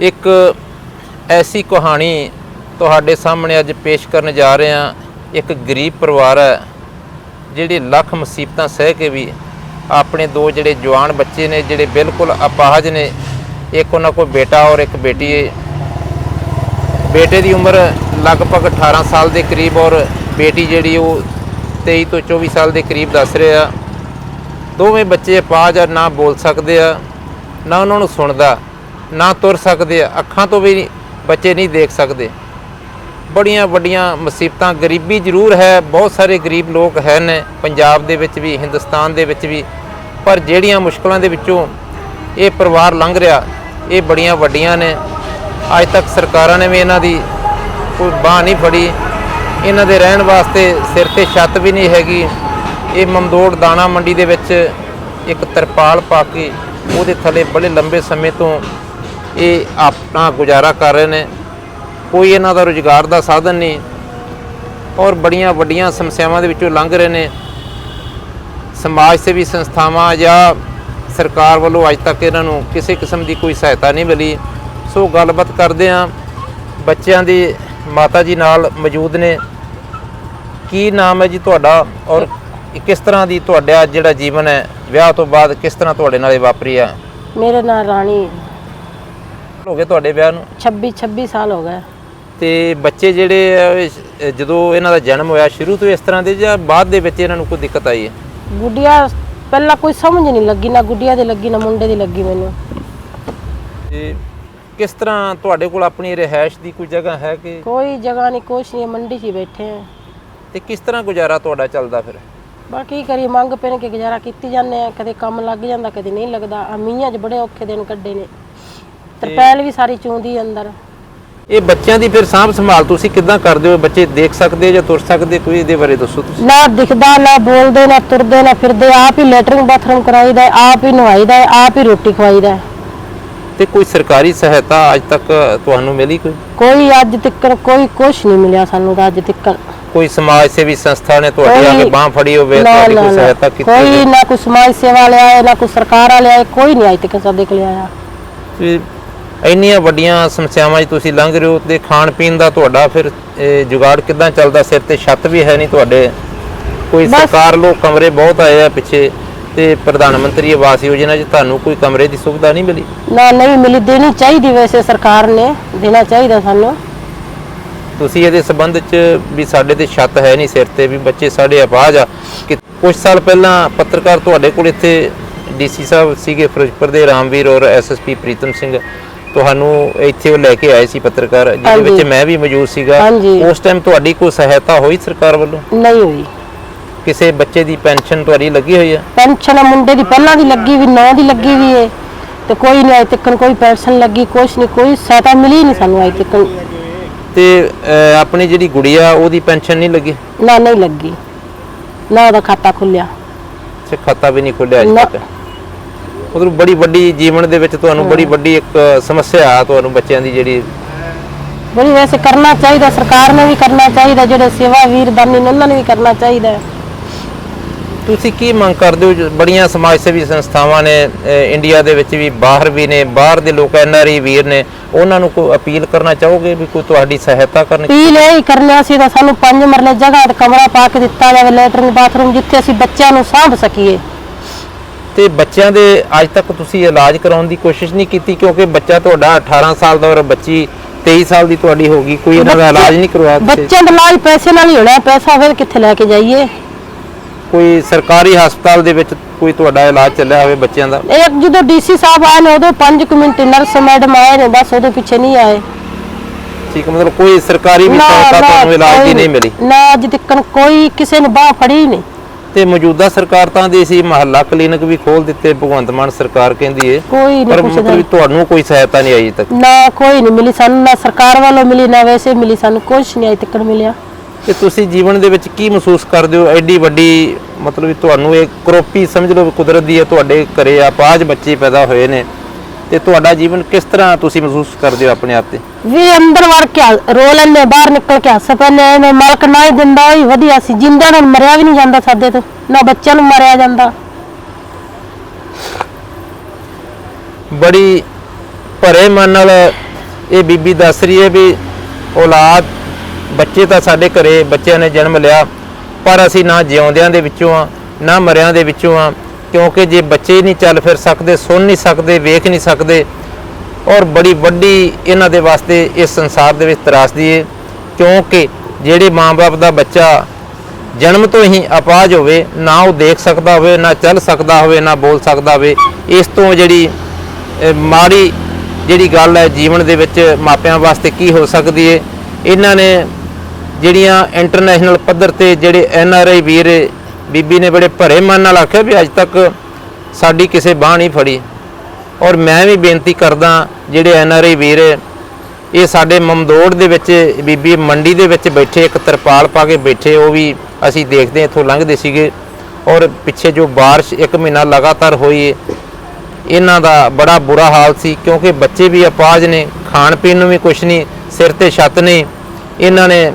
ਇੱਕ ਐਸੀ ਕਹਾਣੀ ਤੁਹਾਡੇ ਸਾਹਮਣੇ ਅੱਜ ਪੇਸ਼ ਕਰਨ ਜਾ ਰਹੇ ਹਾਂ। ਇੱਕ ਗਰੀਬ ਪਰਿਵਾਰ ਹੈ, ਜਿਹੜੇ ਲੱਖ ਮੁਸੀਬਤਾਂ ਸਹਿ ਕੇ ਵੀ ਆਪਣੇ ਦੋ ਜਿਹੜੇ ਜਵਾਨ ਬੱਚੇ ਨੇ, ਜਿਹੜੇ ਬਿਲਕੁਲ ਅਪਾਹਜ ਨੇ, ਇੱਕ ਉਹਨਾਂ ਕੋਲ ਬੇਟਾ ਔਰ ਇੱਕ ਬੇਟੀ ਹੈ। ਬੇਟੇ ਦੀ ਉਮਰ ਲਗਭਗ 18 ਸਾਲ ਦੇ ਕਰੀਬ ਔਰ ਬੇਟੀ ਜਿਹੜੀ ਉਹ 23 ਤੋਂ 24 ਸਾਲ ਦੇ ਕਰੀਬ ਦੱਸ ਰਿਹਾ ਦੋਵੇਂ ਬੱਚੇ ਅਪਾਹਜ ਆ, ਨਾ ਬੋਲ ਸਕਦੇ ਆ, ਨਾ ਉਹਨਾਂ ਨੂੰ ਸੁਣਦਾ। ਨਾ ਤੁਰ ਸਕਦੇ ਆ ਅੱਖਾਂ ਤੋਂ ਵੀ ਬੱਚੇ ਨਹੀਂ ਦੇਖ ਸਕਦੇ। ਬੜੀਆਂ ਵੱਡੀਆਂ ਮੁਸੀਬਤਾਂ, ਗਰੀਬੀ ਜ਼ਰੂਰ ਹੈ, ਬਹੁਤ ਸਾਰੇ ਗਰੀਬ ਲੋਕ ਹੈ ਨੇ, ਪੰਜਾਬ ਦੇ ਵਿੱਚ ਵੀ, ਹਿੰਦੁਸਤਾਨ ਦੇ ਵਿੱਚ ਵੀ, ਪਰ ਜਿਹੜੀਆਂ ਮੁਸ਼ਕਲਾਂ ਦੇ ਵਿੱਚੋਂ ਇਹ ਪਰਿਵਾਰ ਲੰਘ ਰਿਹਾ, ਇਹ ਬੜੀਆਂ ਵੱਡੀਆਂ ਨੇ। ਅੱਜ ਤੱਕ ਸਰਕਾਰਾਂ ਨੇ ਵੀ ਇਹਨਾਂ ਦੀ ਕੋਈ ਬਾਹ ਨਹੀਂ ਫੜੀ। ਇਹਨਾਂ ਦੇ ਰਹਿਣ ਵਾਸਤੇ ਸਿਰ ਤੇ ਛੱਤ ਵੀ ਨਹੀਂ ਹੈਗੀ। ਇਹ ਮਮਦੋੜ ਦਾਣਾ ਮੰਡੀ ਦੇ ਵਿੱਚ ਇੱਕ ਤਰਪਾਲ ਪਾ ਕੇ ਉਹਦੇ ਥੱਲੇ ਬੜੇ ਲੰਬੇ ਸਮੇਂ ਤੋਂ ਇਹ ਆਪਣਾ ਗੁਜ਼ਾਰਾ ਕਰ ਰਹੇ ਨੇ। ਕੋਈ ਇਹਨਾਂ ਦਾ ਰੁਜ਼ਗਾਰ ਦਾ ਸਾਧਨ ਨਹੀਂ। ਔਰ ਬੜੀਆਂ ਵੱਡੀਆਂ ਸਮੱਸਿਆਵਾਂ ਦੇ ਵਿੱਚੋਂ ਲੰਘ ਰਹੇ ਨੇ। ਸਮਾਜ ਸੇਵੀ ਸੰਸਥਾਵਾਂ ਜਾਂ ਸਰਕਾਰ ਵੱਲੋਂ ਅੱਜ ਤੱਕ ਇਹਨਾਂ ਨੂੰ ਕਿਸੇ ਕਿਸਮ ਦੀ ਕੋਈ ਸਹਾਇਤਾ ਨਹੀਂ ਮਿਲੀ। ਸੋ ਗੱਲਬਾਤ ਕਰਦੇ ਹਾਂ। ਬੱਚਿਆਂ ਦੀ ਮਾਤਾ ਜੀ ਨਾਲ ਮੌਜੂਦ ਨੇ। ਕੀ ਨਾਮ ਹੈ ਜੀ ਤੁਹਾਡਾ? ਔਰ ਕਿਸ ਤਰ੍ਹਾਂ ਦੀ ਤੁਹਾਡਾ ਜਿਹੜਾ ਜੀਵਨ ਹੈ, ਵਿਆਹ ਤੋਂ ਬਾਅਦ ਕਿਸ ਤਰ੍ਹਾਂ ਤੁਹਾਡੇ ਨਾਲ ਇਹ ਵਾਪਰੀ ਆ? ਮੇਰਾ ਨਾਲ ਰਾਣੀ ਹੋ ਗਏ ਤੁਹਾਡੇ ਵਿਆਹ ਨੂੰ? 26 26 ਸਾਲ ਹੋ ਗਏ। ਤੇ ਬੱਚੇ ਜਿਹੜੇ ਆ, ਇਹ ਜਦੋਂ ਇਹਨਾਂ ਦਾ ਜਨਮ ਹੋਇਆ ਸ਼ੁਰੂ ਤੋਂ ਇਸ ਤਰ੍ਹਾਂ ਦੇ ਜਾਂ ਬਾਅਦ ਦੇ ਵਿੱਚ ਇਹਨਾਂ ਨੂੰ ਕੋਈ ਦਿੱਕਤ ਆਈ ਹੈ? ਗੁੱਡੀਆਂ ਪਹਿਲਾਂ ਕੋਈ ਸਮਝ ਨਹੀਂ ਲੱਗੀ ਨਾ ਗੁੱਡੀਆਂ ਦੀ ਲੱਗੀ ਨਾ ਮੁੰਡੇ ਦੀ ਲੱਗੀ ਮੈਨੂੰ। ਤੇ ਕਿਸ ਤਰ੍ਹਾਂ ਤੁਹਾਡੇ ਕੋਲ ਆਪਣੀ ਰਿਹਾਇਸ਼ ਦੀ ਕੋਈ ਜਗ੍ਹਾ ਹੈ ਕਿ ਕੋਈ ਜਗ੍ਹਾ ਨਹੀਂ ਕੁਛ ਨਹੀਂ ਮੰਡੀ 'ਚ ਹੀ ਬੈਠੇ ਆ ਤੇ ਕਿਸ ਤਰ੍ਹਾਂ ਗੁਜ਼ਾਰਾ ਤੁਹਾਡਾ ਚੱਲਦਾ ਫਿਰ? ਬਾਕੀ ਕਰੀ ਮੰਗ ਪੈਣ ਕੇ ਗੁਜ਼ਾਰਾ ਕੀਤੀ ਜਾਂਦੇ ਆ ਕਦੇ ਕੰਮ ਲੱਗ ਜਾਂਦਾ ਕਦੇ ਨਹੀਂ ਲੱਗਦਾ। ਆ ਮੀਆਂ 'ਚ ਬੜੇ ਔਖੇ ਦਿਨ ਕੱਢੇ ਨੇ। ਤਰਪੈਲ ਵੀ ਸਾਰੀ ਚੂੰਦੀ ਅੰਦਰ। ਇਹ ਬੱਚਿਆਂ ਦੀ ਫਿਰ ਸਾਂਭ ਸੰਭਾਲ ਤੁਸੀਂ ਕਿੱਦਾਂ ਕਰਦੇ ਹੋ? ਬੱਚੇ ਦੇਖ ਸਕਦੇ ਜਾਂ ਤੁਰ ਸਕਦੇ? ਕੋਈ ਇਹਦੇ ਬਾਰੇ ਦੱਸੋ ਤੁਸੀਂ। ਨਾ ਦਿਖਦਾ ਨਾ ਬੋਲਦੇ ਨਾ ਤੁਰਦੇ ਨਾ ਫਿਰਦੇ। ਆਪ ਹੀ ਲੈਟਰਿੰਗ ਬਾਥਰੂਮ ਕਰਾਈਦਾ ਹੈ, ਆਪ ਹੀ ਨਵਾਈਦਾ ਹੈ, ਆਪ ਹੀ ਰੋਟੀ ਖਵਾਈਦਾ ਹੈ। ਤੇ ਕੋਈ ਸਰਕਾਰੀ ਸਹਾਇਤਾ ਅੱਜ ਤੱਕ ਤੁਹਾਨੂੰ ਮਿਲੀ ਕੋਈ? ਕੋਈ ਅੱਜ ਤੱਕ ਕੋਈ ਕੁਛ ਨਹੀਂ ਮਿਲਿਆ ਸਾਨੂੰ ਤਾਂ ਅੱਜ ਤੱਕ। ਕੋਈ ਸਮਾਜ ਸੇਵੀ ਸੰਸਥਾ ਨੇ ਤੁਹਾਡੀ ਆ ਕੇ ਕੋਈ- ਬਾਹ ਫੜੀ ਹੋਵੇ ਤੁਹਾਡੀ ਕੋਈ। ਸਹਾਇਤਾ ਕੀਤੀ ਕੋਈ ਨਾ ਕੋਈ ਸਮਾਜ ਸੇਵਾ ਵਾਲੇ ਆਏ ਨਾ ਕੋਈ ਸਰਕਾਰ ਵਾਲੇ ਆਏ ਕੋਈ ਨਹੀਂ ਅੱਜ ਤੱਕ ਸਾਡੇ ਕੋਲ ਆਇਆ। ਤੇ ਇੰਨੀਆਂ ਵੱਡੀਆਂ ਸਮੱਸਿਆਵਾਂ 'ਚ ਤੁਸੀਂ ਲੰਘ ਰਹੇ ਹੋ ਤੇ ਖਾਣ ਪੀਣ ਦਾ ਤੁਹਾਡਾ ਫਿਰ ਜੁਗਾੜ ਕਿੱਦਾਂ ਚੱਲਦਾ? ਸਿਰ ਤੇ ਛੱਤ ਵੀ ਹੈ ਨਹੀਂ ਤੁਹਾਡੇ। ਕੋਈ। ਸਰਕਾਰ ਲੋਕ ਕਮਰੇ ਬਹੁਤ ਆਏ ਆ ਪਿੱਛੇ ਤੇ ਪ੍ਰਧਾਨ ਮੰਤਰੀ ਆਵਾਸ ਯੋਜਨਾ 'ਚ ਤੁਹਾਨੂੰ ਕੋਈ ਕਮਰੇ ਦੀ ਸੁਵਿਧਾ ਨਹੀਂ ਮਿਲੀ? ਨਾ ਨਹੀਂ ਮਿਲੀ। ਦੇਣੀ ਚਾਹੀਦੀ ਵੈਸੇ ਸਰਕਾਰ ਨੇ। ਦੇਣਾ ਚਾਹੀਦਾ ਸਾਨੂੰ। ਤੁਸੀਂ ਇਹਦੇ ਸੰਬੰਧ 'ਚ ਵੀ ਸਾਡੇ ਤੇ ਛੱਤ ਹੈ ਨਹੀਂ ਸਿਰ ਤੇ ਵੀ ਬੱਚੇ ਸਾਡੇ ਅਪਾਹਜ ਆ। ਕਿ ਕੁਝ ਸਾਲ ਪਹਿਲਾਂ ਪੱਤਰਕਾਰ ਤੁਹਾਡੇ ਕੋਲ ਇੱਥੇ ਡੀਸੀ ਸਾਹਿਬ ਸੀਗੇ ਫਿਰੋਜ਼ਪੁਰ ਦੇ ਰਾਮਵੀਰ ਔਰ ਐਸਐਸਪੀ ਪ੍ਰੀਤਮ ਸਿੰਘ। ਤੁਹਾਨੂੰ ਇੱਥੇ ਉਹ ਲੈ ਕੇ ਆਏ ਸੀ ਪੱਤਰਕਾਰ ਜਿਹਦੇ। ਵਿੱਚ ਮੈਂ ਵੀ ਮੌਜੂਦ ਸੀਗਾ। ਹਾਂਜੀ। ਉਸ ਟਾਈਮ ਤੁਹਾਡੀ ਕੋਈ ਸਹਾਇਤਾ ਹੋਈ ਸਰਕਾਰ ਵੱਲੋਂ? ਨਹੀਂ ਹੋਈ। ਕਿਸੇ ਬੱਚੇ ਦੀ ਪੈਨਸ਼ਨ ਤੁਹਾਡੀ ਲੱਗੀ ਹੋਈ ਆ ਪੈਨਸ਼ਨ ਮੁੰਡੇ ਦੀ ਪਹਿਲਾਂ ਦੀ ਲੱਗੀ ਵੀ ਨੌ ਦੀ ਲੱਗੀ ਵੀ ਏ। ਤੇ ਕੋਈ ਨਹੀਂ ਅਜੇ ਤੱਕ ਕੋਈ ਪੈਨਸ਼ਨ ਲੱਗੀ ਕੁਛ ਨਹੀਂ ਕੋਈ ਸਹਾਇਤਾ ਮਿਲੀ ਨਹੀਂ ਸਾਨੂੰ ਅਜੇ ਤੱਕ ਤੇ ਅਹ, ਆਪਣੀ ਜਿਹੜੀ ਗੁੜੀਆ ਉਹਦੀ ਪੈਨਸ਼ਨ ਨਹੀਂ ਲੱਗੀ? ਨਾ ਨਹੀਂ ਲੱਗੀ। ਨਾ ਉਹਦਾ ਖਾਤਾ ਖੁੱਲਿਆ। ਸੇ ਖਾਤਾ ਵੀ ਨਹੀਂ ਖੁੱਲਿਆ ਅਜੇ ਨਾ। ਤੱਕ? ਉਧਰ ਬੜੀ ਵੱਡੀ ਜੀਵਨ ਦੇ ਵਿੱਚ ਤੁਹਾਨੂੰ ਬੜੀ ਵੱਡੀ ਇੱਕ ਸਮੱਸਿਆ ਆ ਤੁਹਾਨੂੰ ਬੱਚਿਆਂ ਦੀ ਜਿਹੜੀ। ਬੜੀ ਵੈਸੇ ਕਰਨਾ ਚਾਹੀਦਾ ਸਰਕਾਰ ਨੇ ਵੀ ਕਰਨਾ ਚਾਹੀਦਾ ਜਿਹੜੇ ਸੇਵਾ ਵੀਰ ਦਾਨੀ ਨੇ ਉਹਨਾਂ ਨੇ ਵੀ ਕਰਨਾ ਚਾਹੀਦਾ। ਹੈ। ਤੁਸੀਂ ਕੀ ਮੰਗ ਕਰਦੇ ਹੋ? ਬੜੀਆਂ ਸਮਾਜ ਸੇਵੀ ਸੰਸਥਾਵਾਂ ਨੇ ਅਹ, ਇੰਡੀਆ ਦੇ ਵਿੱਚ ਵੀ ਬਾਹਰ ਵੀ ਨੇ ਬਾਹਰ ਦੇ ਲੋਕ ਐਨਆਰਆਈ ਵੀਰ ਨੇ ਉਹਨਾਂ ਨੂੰ ਕੋਈ ਅਪੀਲ ਕਰਨਾ ਚਾਹੋਗੇ ਵੀ ਕੋਈ ਤੁਹਾਡੀ ਸਹਾਇਤਾ ਕਰਨ ਅਪੀਲ ਇਹ ਹੀ ਕਰਨਾ ਸੀ ਤਾਂ ਸਾਨੂੰ ਪੰਜ ਮਰਲੇ ਜਗ੍ਹਾ ਤੇ ਕਮਰਾ ਪਾ ਕੇ ਦਿੱਤਾ ਜਾਵੇ ਲੈਟਰਿੰਗ ਬਾਥਰੂਮ ਜਿੱਥੇ ਅਸੀਂ ਬੱਚਿਆਂ ਨੂੰ ਸਾਂਭ ਸਕੀਏ। ਤੇ ਬੱਚਿਆਂ ਦੇ ਅੱਜ ਤੱਕ ਤੁਸੀਂ ਇਲਾਜ ਕਰਾਉਣ ਦੀ ਕੋਸ਼ਿਸ਼ ਨਹੀਂ ਕੀਤੀ ਕਿਉਂਕਿ ਬੱਚਾ ਤੁਹਾਡਾ 18 ਸਾਲ ਦਾ ਔਰ ਬੱਚੀ 23 ਸਾਲ ਦੀ ਤੁਹਾਡੀ ਹੋ ਗਈ ਕੋਈ ਇਹਨਾਂ ਦਾ ਇਲਾਜ ਨਹੀਂ ਕਰਵਾਇਆ ਤੁਸੀਂ? ਬੱਚਿਆਂ ਦਾ ਇਲਾਜ ਪੈਸੇ ਨਾਲ ਹੀ ਹੋਣਾ ਪੈਸਾ ਤਾਂ ਕਿੱਥੇ ਲੈ ਕੇ ਜਾਈਏ? ਕੋਈ ਸਰਕਾਰੀ ਹਸਪਤਾਲ ਦੇ ਵਿੱਚ ਕੋਈ ਤੁਹਾਡਾ ਇਲਾਜ ਚੱਲਿਆ ਹੋਵੇ ਬੱਚਿਆਂ ਦਾ? ਇੱਕ ਜਦੋਂ ਡੀਸੀ ਸਾਹਿਬ ਆਏ ਨੇ ਉਦੋਂ 5 ਮਿੰਟ ਨਰਸ ਮੈਡਮ ਆਏ ਨੇ ਬਸ ਉਹਦੇ ਪਿੱਛੇ ਨਹੀਂ ਆਏ। ਠੀਕ ਮਤਲਬ ਕੋਈ ਸਰਕਾਰੀ ਵੀ ਸਹਾਇਤਾ ਤੁਹਾਨੂੰ ਇਲਾਜ ਦੀ ਨਹੀਂ ਮਿਲੀ। ਨਾ ਅੱਜ ਤੱਕ ਕੋਈ ਕਿਸੇ ਨੇ ਬਾਹ ਫੜੀ ਨਹੀਂ। ਤੇ ਮੌਜੂਦਾ ਸਰਕਾਰ ਤਾਂ ਦੇ ਸੀ ਮਹੱਲਾ ਕਲੀਨਿਕ ਵੀ ਖੋਲ ਦਿੱਤੇ ਭਗਵੰਤ ਮਾਨ ਸਰਕਾਰ ਕਹਿੰਦੀ ਏ। ਕੋਈ ਪਰ ਨਹੀਂ ਪੁੱਛਦਾ ਮਤਲਬ ਤੁਹਾਨੂੰ ਕੋਈ ਸਹਾਇਤਾ ਨਹੀਂ ਆਈ ਤੱਕ। ਨਾ ਕੋਈ ਨਹੀਂ ਮਿਲੀ ਸਾਨੂੰ ਨਾ ਸਰਕਾਰ ਵੱਲੋਂ ਮਿਲੀ ਨਾ ਵੈਸੇ ਮਿਲੀ ਸਾਨੂੰ ਕੁਝ ਨਹੀਂ ਅਜੇ ਤੱਕ ਮਿਲਿਆ। ਤੇ ਤੁਸੀਂ ਜੀਵਨ ਦੇ ਵਿੱਚ ਕੀ ਮਹਿਸੂਸ ਕਰਦੇ ਹੋ? ਐਡੀ ਵੱਡੀ ਮਤਲਬ ਵੀ ਤੁਹਾਨੂੰ ਇਹ ਕਰੋਪੀ ਸਮਝ ਲਓ ਵੀ ਕੁਦਰਤ ਦੀ ਹੈ ਤੁਹਾਡੇ ਘਰੇ ਆਪਾਜ ਬੱਚੇ ਪੈਦਾ ਹੋਏ ਨੇ। ਤੇ ਤੁਹਾਡਾ ਜੀਵਨ ਕਿਸ ਤਰ੍ਹਾਂ ਤੁਸੀਂ ਮਹਿਸੂਸ ਕਰਦੇ ਹੋ ਆਪਣੇ ਆਪ ਤੇ? ਵੀ ਅੰਦਰ ਵੜ ਕੇ ਰੋ ਲੈਂਦੇ ਬਾਹਰ ਨਿਕਲ ਕੇ ਹੱਸ ਪੈਂਦੇ ਐਵੇਂ ਮਲਕ ਨਾ ਹੀ ਦਿੰਦਾ ਹੀ ਵਧੀਆ ਸੀ ਜਿੰਦਾ ਨੂੰ ਮਰਿਆ ਵੀ ਨਹੀਂ ਜਾਂਦਾ ਸਾਡੇ ਤੋਂ ਨਾ ਬੱਚਿਆਂ ਨੂੰ ਮਾਰਿਆ ਜਾਂਦਾ। ਬੜੀ ਭਰੇ ਮਨ ਨਾਲ ਇਹ ਬੀਬੀ ਦੱਸ ਰਹੀ ਹੈ ਵੀ ਔਲਾਦ ਬੱਚੇ ਤਾਂ ਸਾਡੇ ਘਰੇ ਬੱਚਿਆਂ ਨੇ ਜਨਮ ਲਿਆ ਪਰ ਅਸੀਂ ਨਾ ਜਿਉਂਦਿਆਂ ਦੇ ਵਿੱਚੋਂ ਆ ਨਾ ਮਰਿਆਂ ਦੇ ਵਿੱਚੋਂ ਆ ਕਿਉਂਕਿ ਜੇ ਬੱਚੇ ਨਹੀਂ ਚੱਲ ਫਿਰ ਸਕਦੇ, ਸੁਣ ਨਹੀਂ ਸਕਦੇ, ਵੇਖ ਨਹੀਂ ਸਕਦੇ ਔਰ ਬੜੀ ਵੱਡੀ ਇਹਨਾਂ ਦੇ ਵਾਸਤੇ ਇਸ ਸੰਸਾਰ ਦੇ ਵਿੱਚ ਤਰਾਸਦੀ ਹੈ ਕਿਉਂਕਿ ਜਿਹੜੇ ਮਾਂ-ਬਾਪ ਦਾ ਬੱਚਾ ਜਨਮ ਤੋਂ ਹੀ ਅਪਾਹਜ ਹੋਵੇ, ਨਾ ਉਹ ਦੇਖ ਸਕਦਾ ਹੋਵੇ, ਨਾ ਚੱਲ ਸਕਦਾ ਹੋਵੇ, ਨਾ ਬੋਲ ਸਕਦਾ ਹੋਵੇ, ਇਸ ਤੋਂ ਜਿਹੜੀ ਮਾੜੀ ਜਿਹੜੀ ਗੱਲ ਹੈ ਜੀਵਨ ਦੇ ਵਿੱਚ ਮਾਪਿਆਂ ਵਾਸਤੇ ਕੀ ਹੋ ਸਕਦੀ ਹੈ ਇਹਨਾਂ ਨੇ ਜਿਹੜੀਆਂ ਇੰਟਰਨੈਸ਼ਨਲ ਪੱਧਰ ਤੇ ਜਿਹੜੇ ਐਨ ਆਰ ਆਈ ਵੀਰ ਬੀਬੀ ਨੇ ਬੜੇ ਭਰੇ ਮਨ ਨਾਲ ਆਖਿਆ ਵੀ ਅੱਜ ਤੱਕ ਸਾਡੀ ਕਿਸੇ ਬਾਹ ਨਹੀਂ ਫੜੀ। ਔਰ ਮੈਂ ਵੀ ਬੇਨਤੀ ਕਰਦਾ ਜਿਹੜੇ ਐਨ ਆਰ ਆਈ ਵੀਰ ਇਹ ਸਾਡੇ ਮਮਦੋੜ ਦੇ ਵਿੱਚ ਬੀਬੀ ਮੰਡੀ ਦੇ ਵਿੱਚ ਬੈਠੇ, ਇੱਕ ਤਰਪਾਲ ਪਾ ਕੇ ਬੈਠੇ, ਉਹ ਵੀ ਅਸੀਂ ਦੇਖਦੇ ਇੱਥੋਂ ਲੰਘਦੇ ਸੀਗੇ। ਔਰ ਪਿੱਛੇ ਜੋ ਬਾਰਿਸ਼ ਇੱਕ ਮਹੀਨਾ ਲਗਾਤਾਰ ਹੋਈ ਇਹਨਾਂ ਦਾ ਬੜਾ ਬੁਰਾ ਹਾਲ ਸੀ, ਕਿਉਂਕਿ ਬੱਚੇ ਵੀ ਅਪਾਹਜ ਨੇ, ਖਾਣ ਪੀਣ ਨੂੰ ਵੀ ਕੁਛ ਨਹੀਂ, ਸਿਰ ਤੇ ਛੱਤ ਨਹੀਂ। ਇਹਨਾਂ ਨੇ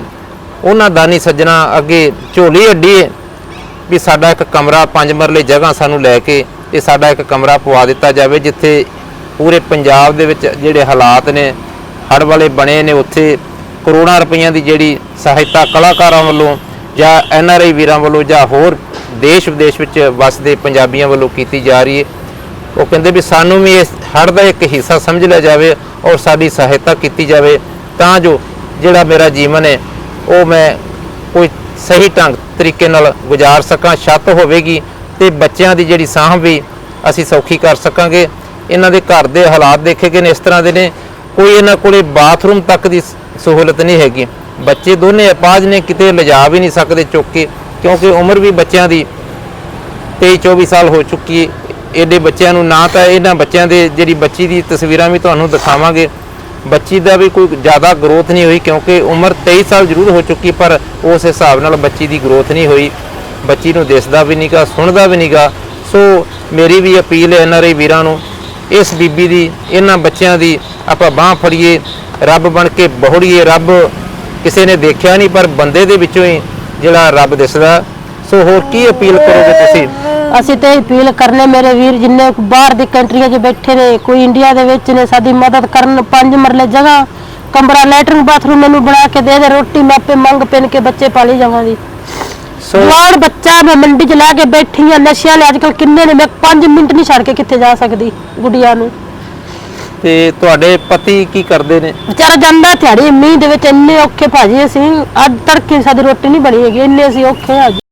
ਉਹਨਾਂ ਦਾਨੀ ਸੱਜਣਾ, ਅੱਗੇ ਝੋਲੀ ਅੱਡੀ ਹੈ ਵੀ ਸਾਡਾ ਇੱਕ ਕਮਰਾ ਪੰਜ ਮਰਲੇ ਜਗ੍ਹਾ ਸਾਨੂੰ ਲੈ ਕੇ ਇਹ ਸਾਡਾ ਇੱਕ ਕਮਰਾ ਪਵਾ ਦਿੱਤਾ ਜਾਵੇ, ਜਿੱਥੇ ਪੂਰੇ ਪੰਜਾਬ ਦੇ ਵਿੱਚ ਜਿਹੜੇ ਹਾਲਾਤ ਨੇ, ਹੜ੍ਹ ਵਾਲੇ ਬਣੇ ਨੇ, ਉੱਥੇ ਕਰੋੜਾਂ ਰੁਪਈਆਂ ਦੀ ਜਿਹੜੀ ਸਹਾਇਤਾ ਕਲਾਕਾਰਾਂ ਵੱਲੋਂ ਜਾਂ ਐਨ ਆਰ ਆਈ ਵੀਰਾਂ ਵੱਲੋਂ ਜਾਂ ਹੋਰ ਦੇਸ਼ ਵਿਦੇਸ਼ ਵਿੱਚ ਵਸਦੇ ਪੰਜਾਬੀਆਂ ਵੱਲੋਂ ਕੀਤੀ ਜਾ ਰਹੀ ਹੈ। ਉਹ ਕਹਿੰਦੇ ਵੀ ਸਾਨੂੰ ਵੀ ਇਸ ਹੜ੍ਹ ਦਾ ਇੱਕ ਹਿੱਸਾ ਸਮਝ ਲਿਆ ਜਾਵੇ ਔਰ ਸਾਡੀ ਸਹਾਇਤਾ ਕੀਤੀ ਜਾਵੇ, ਤਾਂ ਜੋ ਜਿਹੜਾ ਮੇਰਾ ਜੀਵਨ ਹੈ, ਉਹ ਮੈਂ ਕੋਈ ਸਹੀ ਢੰਗ ਤਰੀਕੇ ਨਾਲ ਗੁਜ਼ਾਰ ਸਕਾਂ, ਛੱਤ ਹੋਵੇਗੀ ਤੇ ਬੱਚਿਆਂ ਦੀ ਜਿਹੜੀ ਸਾਂਭ ਵੀ ਅਸੀਂ ਸੌਖੀ ਕਰ ਸਕਾਂਗੇ। ਇਹਨਾਂ ਦੇ ਘਰ ਦੇ ਹਾਲਾਤ ਦੇਖੇ ਗਏ ਨੇ, ਇਸ ਤਰ੍ਹਾਂ ਦੇ ਨੇ, ਕੋਈ ਇਹਨਾਂ ਕੋਲੇ ਬਾਥਰੂਮ ਤੱਕ ਦੀ ਸਹੂਲਤ ਨਹੀਂ ਹੈਗੀ। ਬੱਚੇ ਦੋਨੇ ਅਪਾਜ ਨੇ, ਕਿਤੇ ਲਿਜਾ ਵੀ ਨਹੀਂ ਸਕਦੇ ਚੁੱਕ ਕੇ ਕਿਉਂਕਿ ਉਮਰ ਵੀ ਬੱਚਿਆਂ ਦੀ 23 24 ਸਾਲ ਹੋ ਚੁੱਕੀ ਏਡੇ ਬੱਚਿਆਂ ਨੂੰ ਨਾ ਤਾਂ ਇਹਨਾਂ ਬੱਚਿਆਂ ਦੇ ਜਿਹੜੀ ਬੱਚੀ ਦੀ ਤਸਵੀਰਾਂ ਵੀ ਤੁਹਾਨੂੰ ਦਿਖਾਵਾਂਗੇ। ਬੱਚੀ ਦਾ ਵੀ ਕੋਈ ਜ਼ਿਆਦਾ ਗਰੋਥ ਨਹੀਂ ਹੋਈ ਕਿਉਂਕਿ ਉਮਰ 23 ਸਾਲ ਜ਼ਰੂਰ ਹੋ ਚੁੱਕੀ, ਪਰ ਉਸ ਹਿਸਾਬ ਨਾਲ ਬੱਚੀ ਦੀ ਗਰੋਥ ਨਹੀਂ ਹੋਈ। ਬੱਚੀ ਨੂੰ ਦਿਸਦਾ ਵੀ ਨਹੀਂਗਾ ਸੁਣਦਾ ਵੀ ਨਹੀਂਗਾ ਸੋ ਮੇਰੀ ਵੀ ਅਪੀਲ ਹੈ ਐਨਆਰਆਈ ਵੀਰਾਂ ਨੂੰ, ਇਸ ਬੀਬੀ ਦੀ, ਇਹਨਾਂ ਬੱਚਿਆਂ ਦੀ ਆਪਾਂ ਬਾਹ ਫੜੀਏ, ਰੱਬ ਬਣ ਕੇ ਬਹੁੜੀਏ। ਰੱਬ ਕਿਸੇ ਨੇ ਦੇਖਿਆ ਨਹੀਂ, ਪਰ ਬੰਦੇ ਦੇ ਵਿੱਚੋਂ ਹੀ ਜਿਹੜਾ ਰੱਬ ਦਿਸਦਾ। ਸੋ ਹੋਰ ਕੀ ਅਪੀਲ ਕਰੋਗੇ ਤੁਸੀਂ? ਅਸੀਂ ਤੇ ਅਪੀਲ ਕਰਨੇ ਮੇਰੇ ਵੀਰ ਜਿੰਨੇ ਬਾਹਰ ਦੀ ਕੰਟਰੀਆਂ 'ਚ ਬੈਠੇ ਨੇ ਕੋਈ ਇੰਡੀਆ ਦੇ ਵਿੱਚ ਨੇ ਸਾਡੀ ਮਦਦ ਕਰਨ ਪੰਜ ਮਰਲੇ ਜਗ੍ਹਾ ਕਮਰਾ ਲੈਟਰਿੰਗ ਬਾਥਰੂਮ ਮੈਨੂੰ ਬਣਾ ਕੇ ਦੇ ਦੇ ਰੋਟੀ ਮੈਂ ਆਪੇ ਮੰਗ ਪਿੰਨ ਕੇ ਬੱਚੇ ਪਾਲੀ ਜਾਵਾਂਗੀ। ਸੋ ਜਵਾਨ ਬੱਚਾ ਮੈਂ ਮੰਡੀ 'ਚ ਲੈ ਕੇ ਬੈਠੀ ਆ ਨਸ਼ਿਆਂ ਵਾਲੇ ਅੱਜਕੱਲ ਕਿੰਨੇ ਨੇ ਮੈਂ 5 ਮਿੰਟ ਨਹੀਂ ਛੱਡ ਕੇ ਕਿੱਥੇ ਜਾ ਸਕਦੀ ਗੁੱਡੀਆਂ ਨੂੰ। ਤੇ ਤੁਹਾਡੇ ਪਤੀ ਕੀ ਕਰਦੇ ਨੇ? ਵਿਚਾਰਾ ਜਾਂਦਾ ਦਿਹਾੜੀ ਮੀਂਹ ਦੇ ਵਿੱਚ ਇੰਨੇ ਔਖੇ ਭਾਜੀ ਅਸੀਂ ਅੱਜ ਤੜਕੇ ਸਾਡੀ ਰੋਟੀ ਨਹੀਂ ਬਣੀ ਹੈਗੀ ਇੰਨੇ ਅਸੀਂ ਔਖੇ ਆ